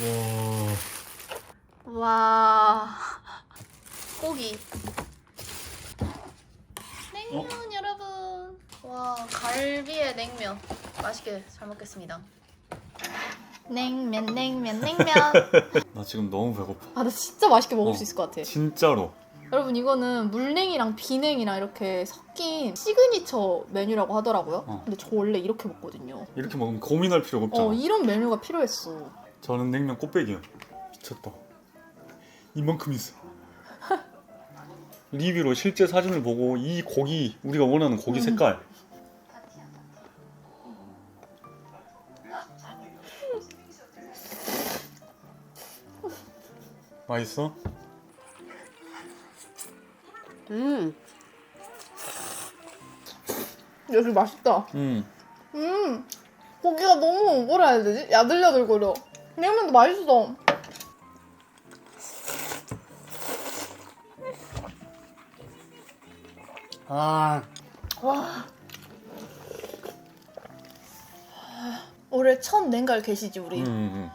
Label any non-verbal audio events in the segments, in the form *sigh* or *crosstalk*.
와. 와 고기 냉면 어? 여러분 와 갈비에 냉면 맛있게 잘 먹겠습니다 냉면 냉면 냉면 *laughs* 나 지금 너무 배고파. 아 나 진짜 맛있게 먹을 어. 수 있을 것 같아 진짜로. 여러분 이거는 물냉이랑 비냉이랑 이렇게 섞인 시그니처 메뉴라고 하더라고요 어. 근데 저 원래 이렇게 먹거든요 이렇게 먹으면 고민할 필요가 없잖아. 어 이런 메뉴가 필요했어 저는 냉면 꽃배기요. 미쳤다. 이만큼 있어. 리뷰로 실제 사진을 보고 이 고기 우리가 원하는 고기 음. 색깔. 맛있어? 음, 여기 맛있다 음. 음 고기가 너무 뭐라 해야 되지? 야들야들거려 냉면도 맛있어 아, 와 올해 첫 냉갈 계시지 우리 음. 음.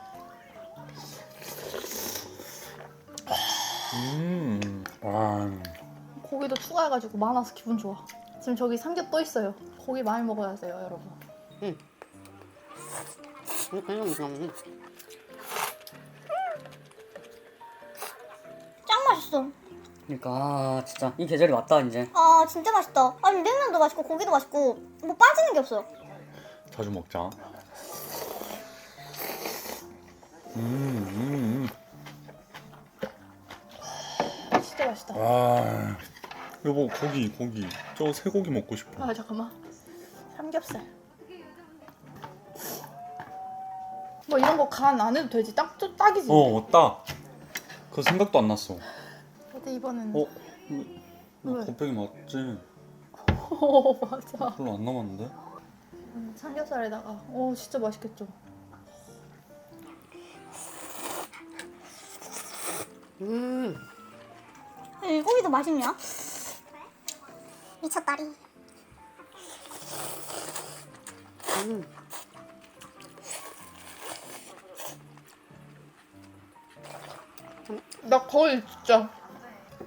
음. 와. 고기도 추가해가지고 많아서 기분 좋아 지금 저기 삼겹 또 있어요 고기 많이 먹어야 돼요 여러분 이거 그냥 먹 맛있어. 그러니까 아, 진짜 이 계절이 왔다 이제. 아 진짜 맛있다. 아니 냉면도 맛있고 고기도 맛있고 뭐 빠지는 게 없어요. 자주 먹자. 음, 음, 진짜 맛있다 음. 와. 여보 고기 고기 저 쇠고기 먹고 싶어. 아 잠깐만 삼겹살 뭐 이런 거 간 안 해도 되지 딱 딱이지 어 맞다. 그 생각도 안 났어. 근데 이번에는 어? 이거 왜? 곱빼기 맞지? 어 *laughs* 맞아 별로 안 남았는데? 음, 삼겹살에다가 오 진짜 맛있겠죠 음, 이 고기도 맛있냐? 미쳤다리. 음. 나 거의 진짜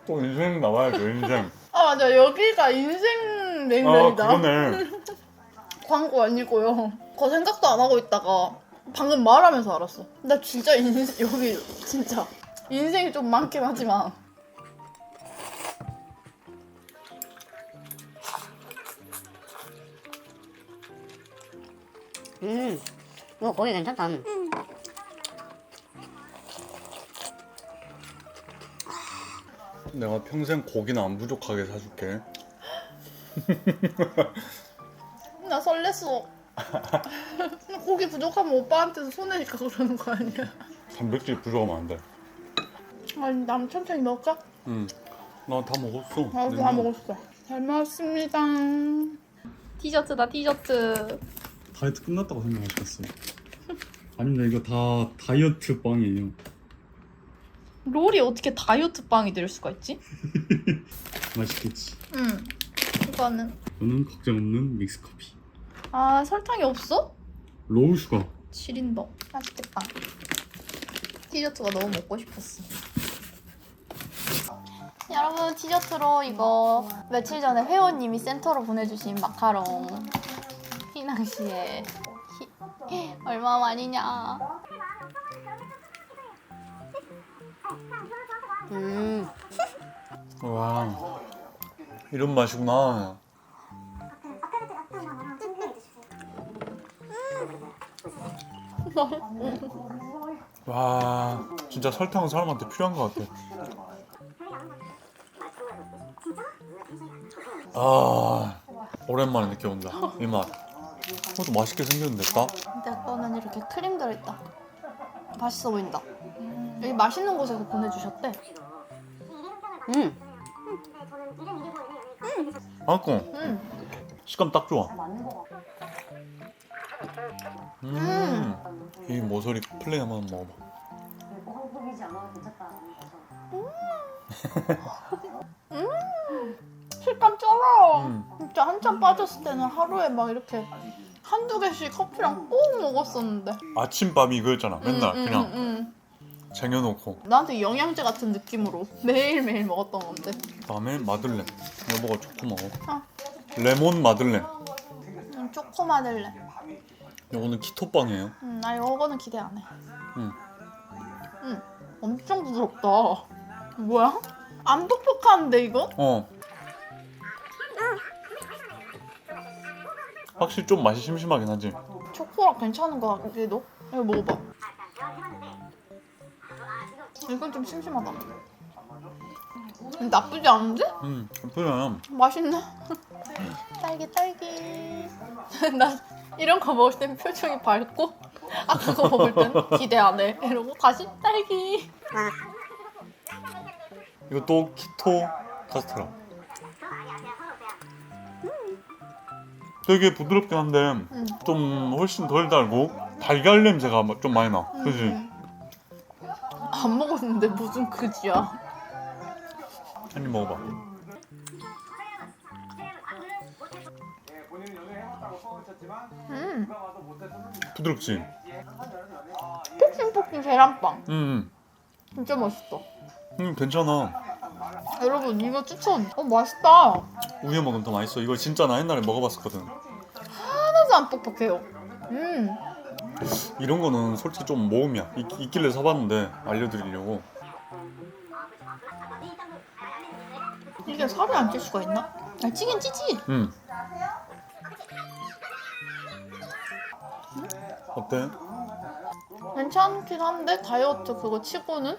또 인생 나와야죠 인생. *laughs* 아 맞아 여기가 인생 아 냉면이다 그거네. *laughs* 광고 아니고요 그거 생각도 안 하고 있다가 방금 말하면서 알았어 나 진짜 인생 여기 진짜 인생이 좀 많긴 하지만 음, 이거 고기 괜찮다. 내가 평생 고기는 안 부족하게 사줄게. *laughs* 나 설렜어 고기 부족하면 오빠한테도 손해니까 그러는 거 아니야 단백질 부족하면 안 돼. 아니 남 천천히 먹을까? 응. 나 다 먹었어. 나도 다 먹었어 잘 먹었습니다 디저트다 디저트 다이어트 끝났다고 생각하셨어. 아닙니다. 이거 다 다이어트 빵이에요. 롤이 어떻게 다이어트 빵이 될 수가 있지? 맛있겠지. 응 이거는 저는 걱정 없는 믹스 커피. 아 설탕이 없어? 로우 슈가. 지린다 맛있겠다 디저트가 너무 먹고 싶었어 여러분 디저트로 이거 며칠 전에 회원님이 센터로 보내주신 마카롱 휘낭시에 히- 얼마 만이냐 음, 와. 이런 맛이구나. 와, 진짜 설탕은 사람한테 필요한 것 같아. 아, 오랜만에 느껴본다. 이 맛. 그것도 맛있게 생겼는데, 딱? 근데 거는 이렇게 크림 들어있다 맛있어 보인다 여기 맛있는 곳에서 보내주셨대 음, 맛있고, 음. 식감 딱 좋아. 음, 이 모서리 플레이 한번 먹어봐. 식감 쩔어 음. 진짜 한참 빠졌을 때는 하루에 막 이렇게 한두 개씩 커피랑 꼭 먹었었는데. 아침밥이 이거였잖아. 맨날 음, 음, 그냥 음. 쟁여놓고. 나한테 영양제 같은 느낌으로 매일매일 먹었던 건데. 그다음에 마들렌. 여보가 초코 먹어. 아. 레몬 마들렌. 음, 초코 마들렌. 요거는 키토빵이에요. 음, 나 이거는 기대 안 해. 응. 음, 엄청 부드럽다. 뭐야? 안 뻑뻑한데 이거? 어. 확실히 좀 맛이 심심하긴 하지. 초코랑 괜찮은 것 같기도. 이거 먹어봐. 이건 좀 심심하다. 음, 나쁘지 않은데? 음, 그냥 맛있네. 딸기 딸기. *laughs* 나 이런 거 먹을 땐 표정이 밝고 아까 거 먹을 땐 기대 안 해. 이러고 다시 딸기. 이것도 키토 카스테라. 되게 부드럽긴 한데 음. 좀 훨씬 덜 달고 달걀 냄새가 좀 많이 나. 그지? 음. 안 먹었는데 무슨 그지야. 한 입 먹어봐. 음, 부드럽지? 폭신폭신 계란빵. 음, 진짜 맛있다. 음 괜찮아. 여러분 이거 추천. 어 맛있다. 우유 먹으면 더 맛있어. 이거 진짜 나 옛날에 먹어봤었거든. 하나도 안 뻑뻑해요. 음, 이런 거는 솔직히 좀 모험이야. 있, 있길래 사봤는데 알려드리려고. 이게 살이 안찔 수가 있나? 아, 찌긴 찌지. 음. 어때? 괜찮긴 한데 다이어트 그거 치고는.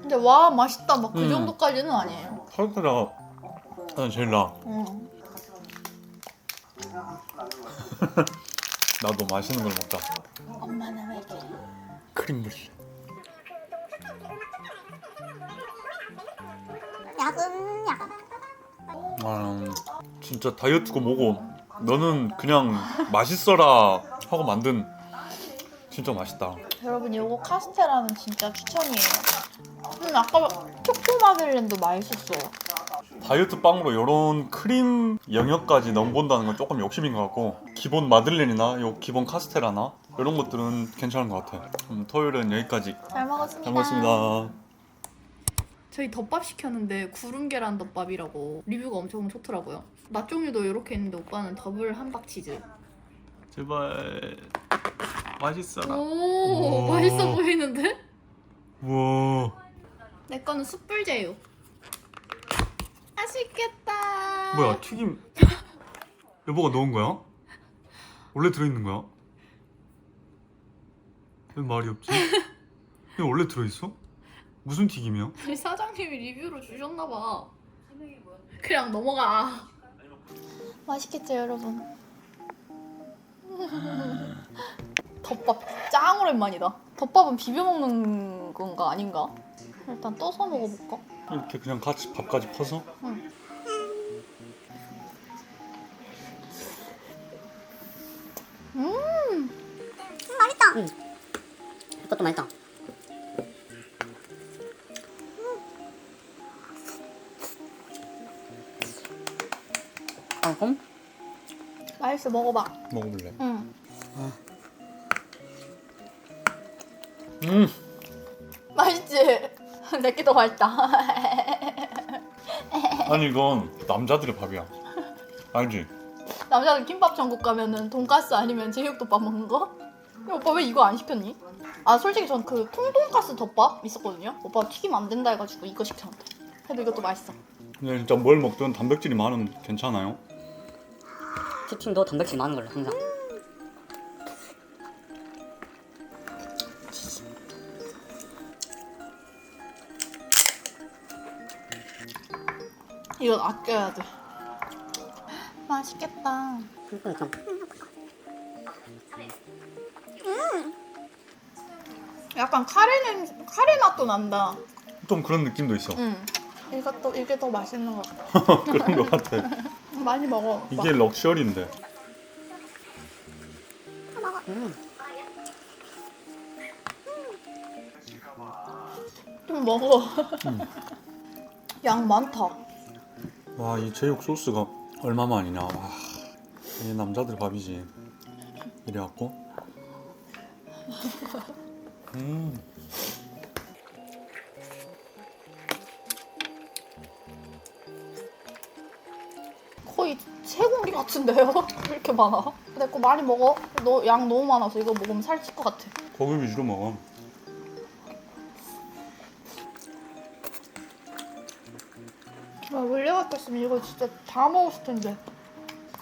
근데 와 맛있다 막 그 음. 정도까지는 아니에요. 카스테라가 나는 제일 나. 음. *laughs* 나도 맛있는 걸 먹자. 엄마는 왜 이렇게? 크림 브리. 야금 야금. 아, 진짜 다이어트고 뭐고 너는 그냥 맛있어라 하고 만든 진짜 맛있다. 여러분 이거 카스테라는 진짜 추천이에요. 음 아까 초코 마들렌도 맛있었어요. 다이어트 빵으로 이런 크림 영역까지 넘본다는 건 조금 욕심인 것 같고 기본 마들렌이나 요 기본 카스테라나 이런 것들은 괜찮은 것 같아. 음, 토요일은 여기까지. 잘 먹었습니다. 잘 먹었습니다. 저희 덮밥 시켰는데 구름 계란 덮밥이라고 리뷰가 엄청 좋더라고요. 맛 종류도 이렇게 있는데 오빠는 더블 함박 치즈. 제발 맛있어라. 오 우와. 맛있어 보이는데? 우와. 내 거는 숯불 제육. 맛있겠다. 뭐야 튀김 여보가 넣은 거야? 원래 들어있는 거야? 왜 말이 없지? 이게 원래 들어있어? 무슨 튀김이야? 아니 사장님이 리뷰로 주셨나 봐. 그냥 넘어가. 맛있겠죠 여러분. 덮밥 짱 오랜만이다. 덮밥은 비벼 먹는 건가 아닌가? 일단 떠서 먹어볼까? 이렇게 그냥 같이 밥까지 퍼서? 음, 맛있다. 이것도 맛있다. 아, 그럼? 맛있어 먹어봐. 먹어볼래? 응. 음 맛있지? 내게 더 맛있다. 아니 이건 남자들의 밥이야 알지? 남자들 김밥 전국 가면은 돈가스 아니면 제육덮밥 먹는 거? 야, 오빠 왜 이거 안 시켰니? 아 솔직히 전 그 통돈가스 덮밥 있었거든요. 오빠 튀김 안 된다 해가지고 이거 시켰는데. 그래도 이것도 맛있어. 근데 진짜 뭘 먹든 단백질이 많으면 괜찮아요? 치킨도 단백질 많은 걸로 항상. 이건 아껴야 돼. 맛있겠다. 그러니까 약간 카레 냄 카레 맛도 난다. 좀 그런 느낌도 있어 응. 이것도 이게 더 맛있는 것 같아. *laughs* 그런 것 같아 많이 먹어. 오빠. 이게 럭셔리인데 음, 좀 먹어. *laughs* 양 많다. 와 이 제육 소스가 얼마만이냐 와 이게 남자들 밥이지. 이래갖고. 음. 거의 세 공기 같은데요? 왜 *laughs* 이렇게 많아? 내거 많이 먹어. 너 양 너무 많아서 이거 먹으면 살찔 것 같아. 고기 위주로 먹어. 같았으면 이거 진짜 다 먹었을 텐데.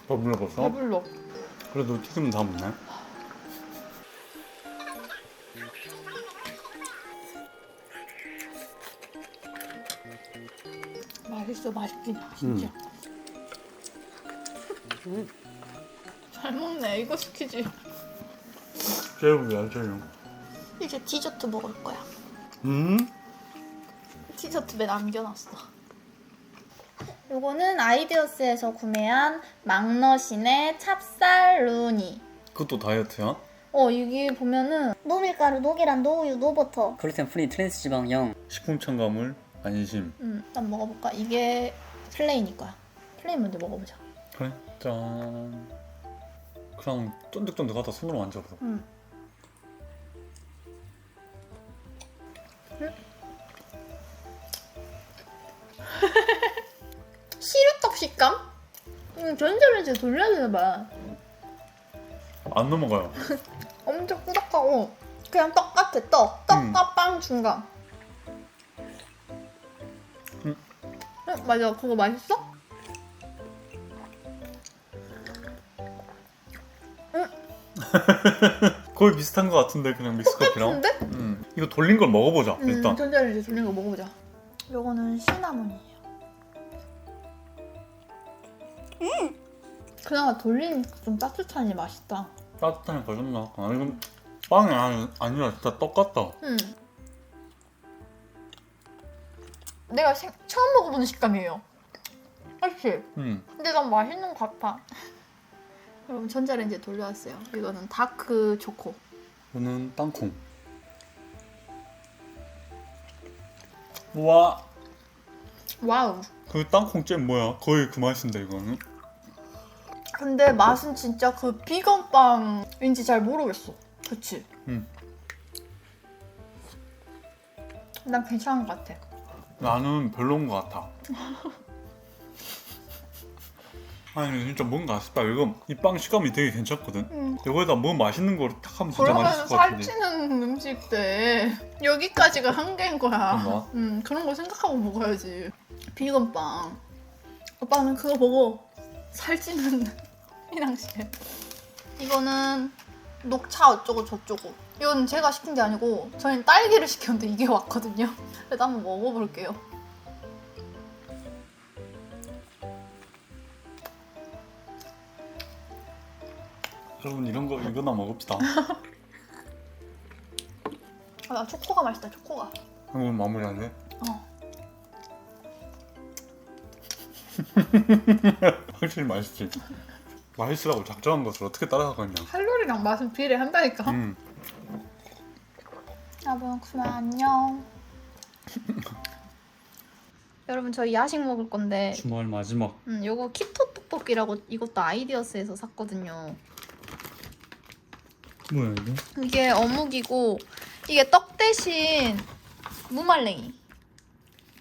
배불러 벌써? 배불러. 그래도 튀김은 다 먹네. 맛있어, 맛있긴 진짜. 음. 잘 먹네. 이거 시키지. 제육이야 제육. 이제 디저트 먹을 거야. 음? 디저트 에 남겨놨어. 요거는 아이디어스에서 구매한 막너신의 찹쌀 루니. 그것도 다이어트야? 어, 여기 보면은 노밀가루, 노계란, 노우유, 노버터. 글루텐 프리 트랜스 지방 0 식품 첨가물 안심. 음, 일단 먹어볼까? 이게 플레인일 거야. 플레인 먼저 먹어보자. 그래. 짠. 그냥 쫀득쫀득하다 손으로 만져봐. 음. *laughs* 시루떡 식감? 음, 전자레인지 돌려야 되나 봐. 안 넘어가요. *laughs* 엄청 꾸덕하고 그냥 떡 같아 떡. 떡과 빵 중간. 음. 응, 맞아. 그거 맛있어? *laughs* 거의 비슷한 것 같은데 그냥 믹스커피랑. 근데? 음. 이거 돌린 걸 먹어보자 음, 일단. 전자레인지 돌린 거 먹어보자. 요거는 시나몬이에요. 그나마 돌린 좀 따뜻하니 맛있다. 따뜻하니 거졌나? 아 이건 빵이 아니, 아니라 진짜 떡 같다. 음. 내가 생- 처음 먹어보는 식감이에요. 그렇지? 음. 근데 난 맛있는 것 같아. *laughs* 여러분 전자레인지에 돌려왔어요. 이거는 다크 초코. 이거는 땅콩. 와, 와우. 그 땅콩 잼 뭐야? 거의 그 맛인데 이거는. 근데 맛은 진짜 그 비건 빵인지 잘 모르겠어. 그치? 음. 난 괜찮은 것 같아. 나는 별로인 것 같아. *laughs* 아니 진짜 뭔가 싶다. 이거 이 빵 식감이 되게 괜찮거든. 음. 이거에다 뭐 맛있는 거를 탁 하면 진짜 그러면 맛있을 것 같은데. 살찌는 음식들 여기까지가 한계인 거야. 그런가? 음 그런 거 생각하고 먹어야지. 비건 빵. 오빠는 그거 보고 살찌는 이랑씨. 이거는 녹차 어쩌고 저쩌고. 이건 제가 시킨 게 아니고 저희는 딸기를 시켰는데 이게 왔거든요. 그래서 한번 먹어볼게요. 여러분 이런 거 이거나 먹읍시다. *laughs* 아, 나 초코가 맛있다. 초코가. 오늘 마무리하네. 어. *laughs* 확실히 맛있지. 맛있으라고 작정한 것을 어떻게 따라가겠냐. 칼로리랑 맛은 비례한다니까. 음. 여러분 그만 안녕. *laughs* 여러분 저희 야식 먹을 건데 주말 마지막. 음, 요거 키토 떡볶이라고 이것도 아이디어스에서 샀거든요. 뭐야 이게? 이게 어묵이고 이게 떡 대신 무말랭이.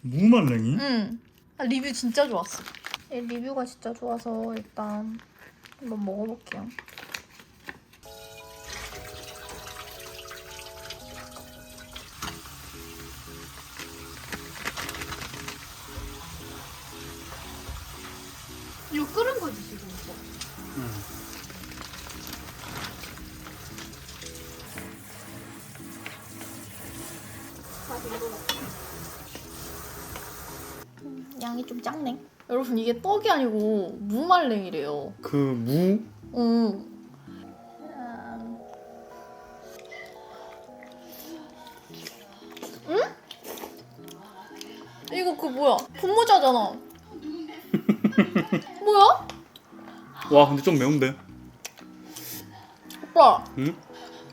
무말랭이? 음. 아, 리뷰 진짜 좋았어. 이 리뷰가 진짜 좋아서 일단 한번 먹어볼게요. 이게 떡이 아니고 무말랭이래요. 그 무? 응. 응? 이거 그 뭐야? 분모자잖아. *laughs* 뭐야? 와 근데 좀 매운데. 오빠 응?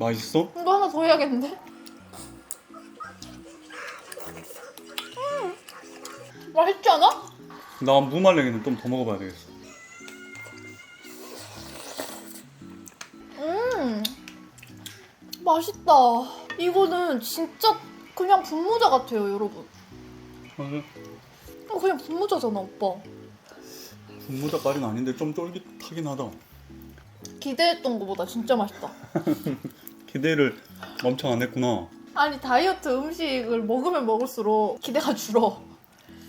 맛있어? 이거 하나 더 해야겠는데? 음. 맛있지 않아? 나 무말랭이는 좀 더 먹어봐야 되겠어. 음 맛있다. 이거는 진짜 그냥 분모자 같아요, 여러분. 맞아. 어, 그냥 분모자잖아, 오빠. 분모자까지는 아닌데 좀 쫄깃하긴 하다. 기대했던 것보다 진짜 맛있다. *laughs* 기대를 엄청 안 했구나. 아니 다이어트 음식을 먹으면 먹을수록 기대가 줄어.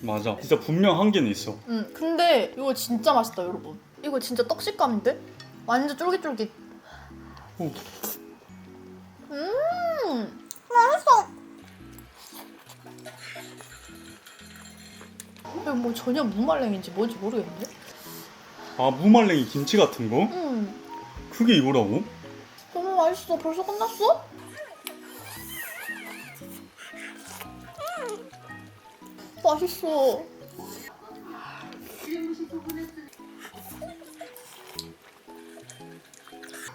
맞아. 진짜 분명 한계는 있어. 응. 근데 이거 진짜 맛있다, 여러분. 이거 진짜 떡식감인데? 완전 쫄깃쫄깃. 오. 음. 맛있어. 이거 뭐 전혀 무말랭인지 뭔지 모르겠는데? 아 무말랭이 김치 같은 거? 음. 그게 이거라고? 너무 맛있어. 벌써 끝났어? 맛있어.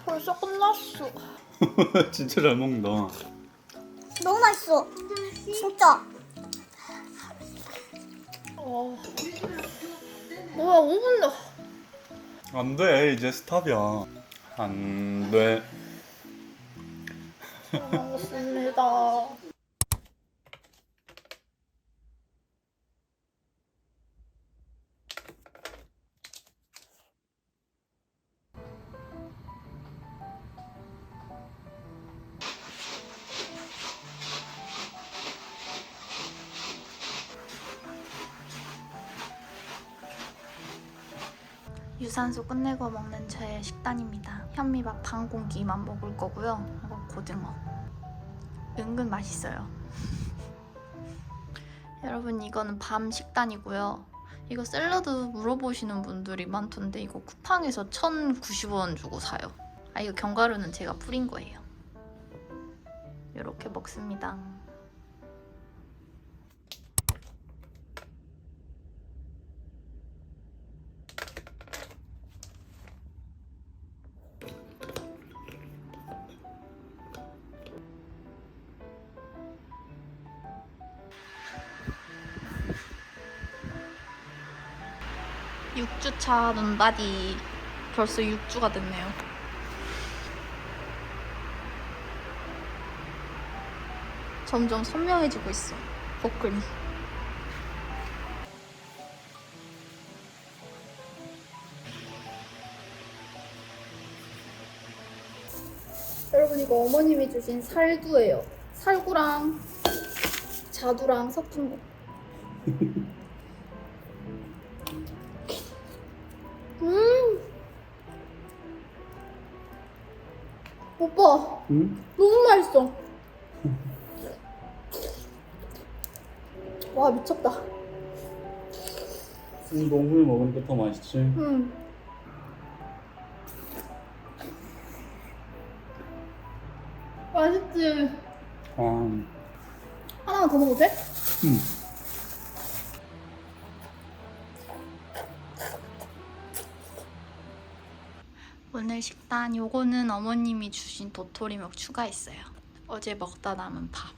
벌써 끝났어. *laughs* 진짜 잘 먹는다. 너무 맛있어. 진짜. 어. 뭐야 5분도 안 돼. 이제 스탑이야. 안 돼. 먹었습니다. 유산소 끝내고 먹는 제 식단입니다. 현미밥 반 공기만 먹을 거고요. 이거 고등어. 은근 맛있어요. *laughs* 여러분 이거는 밤 식단이고요. 이거 샐러드 물어보시는 분들이 많던데 이거 쿠팡에서 1,090원 주고 사요. 아 이거 견과류는 제가 뿌린 거예요. 이렇게 먹습니다. 육주차 눈바디 벌써 6주가 됐네요. 점점 선명해지고 있어. 복근이. 여러분 이거 어머님이 주신 살구예요. 살구랑 자두랑 섞인 거. *laughs* 오빠 응? 너무 맛있어. 와 미쳤다. 너무 먹으니까 더 맛있지. 음. 맛있지. 아, 하나만 더 먹어도 돼? 응. 오늘 식단 요거는 어머님이 주신 도토리묵 추가했어요. 어제 먹다 남은 밥.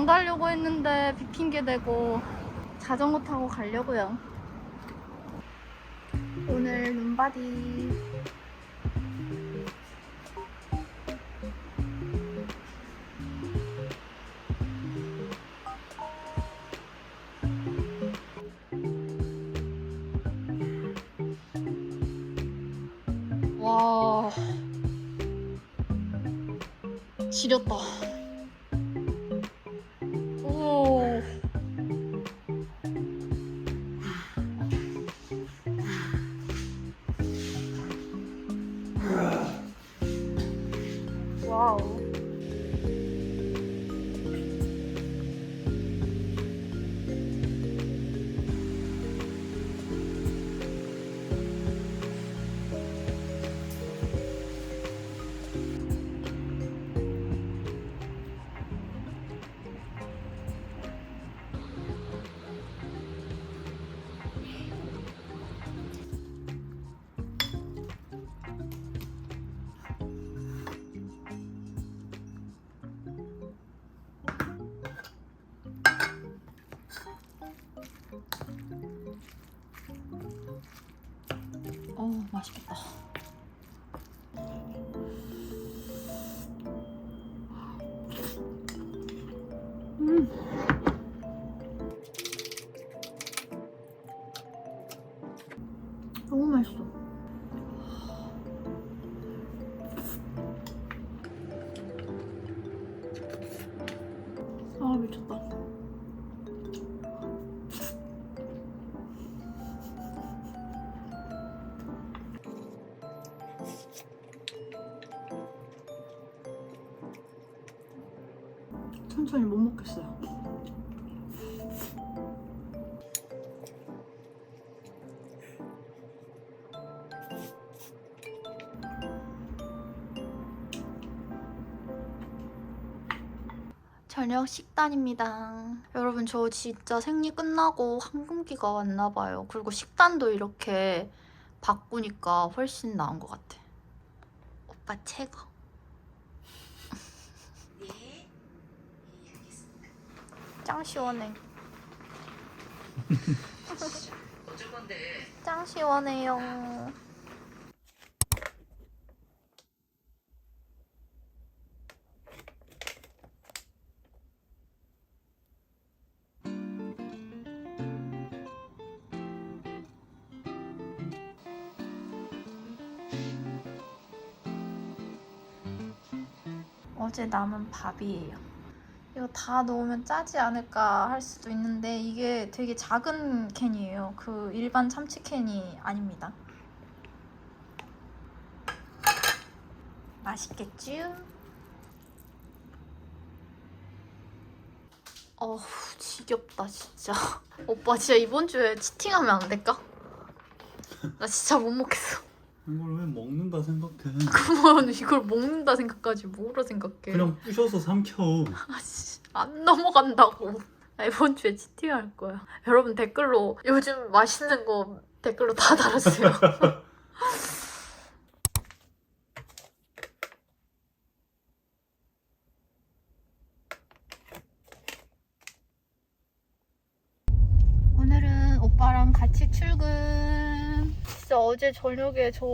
안 가려고 했는데 비 핑계 대고 자전거 타고 가려고요. 오늘 눈바디 와. 지렸다. 맛있겠다. 천천히 못 먹겠어요. 저녁 식단입니다. 여러분 저 진짜 생리 끝나고 황금기가 왔나 봐요. 그리고 식단도 이렇게 바꾸니까 훨씬 나은 것 같아. 오빠 최고. 짱 시원해. *laughs* 짱 시원해요. 어제 남은 밥이에요. 이거 다 넣으면 짜지 않을까 할 수도 있는데 이게 되게 작은 캔이에요. 그 일반 참치 캔이 아닙니다. 맛있겠죠? 어우 지겹다 진짜. *laughs* 오빠 진짜 이번 주에 치팅하면 안 될까? 나 진짜 못 먹겠어. 이걸 왜 먹는다 생각해? *laughs* 그만 이걸 먹는다 생각하지 뭐로 생각해? 그냥 부셔서 삼켜. 아씨 안 넘어간다고. 나 이번 주에 치팅할 거야. 여러분 댓글로 요즘 맛있는 거 댓글로 다 달았어요. *laughs* 오늘은 오빠랑 같이 출근. 진짜 어제 저녁에 저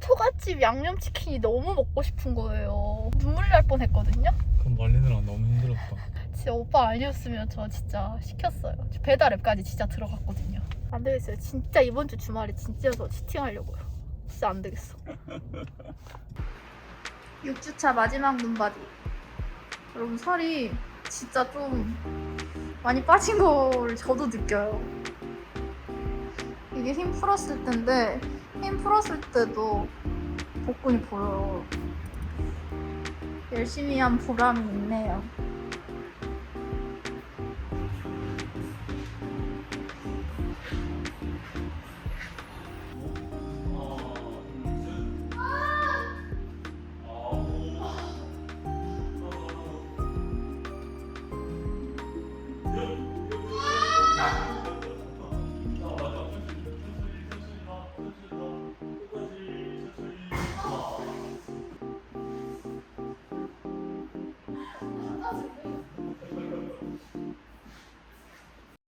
초가집 양념치킨이 너무 먹고 싶은 거예요. 눈물 날 뻔했거든요. 그럼 말리느라 너무 힘들었다. 진짜 오빠 아니었으면 저 진짜 시켰어요. 저 배달 앱까지 진짜 들어갔거든요. 안 되겠어요. 진짜 이번 주 주말에 진짜 저 치팅하려고요. 진짜 안 되겠어. *laughs* 6주차 마지막 눈바디. 여러분 살이 진짜 좀 많이 빠진 걸 저도 느껴요. 이게 힘 풀었을 때인데 힘 풀었을 때도 복근이 보여요. 열심히 한 보람이 있네요.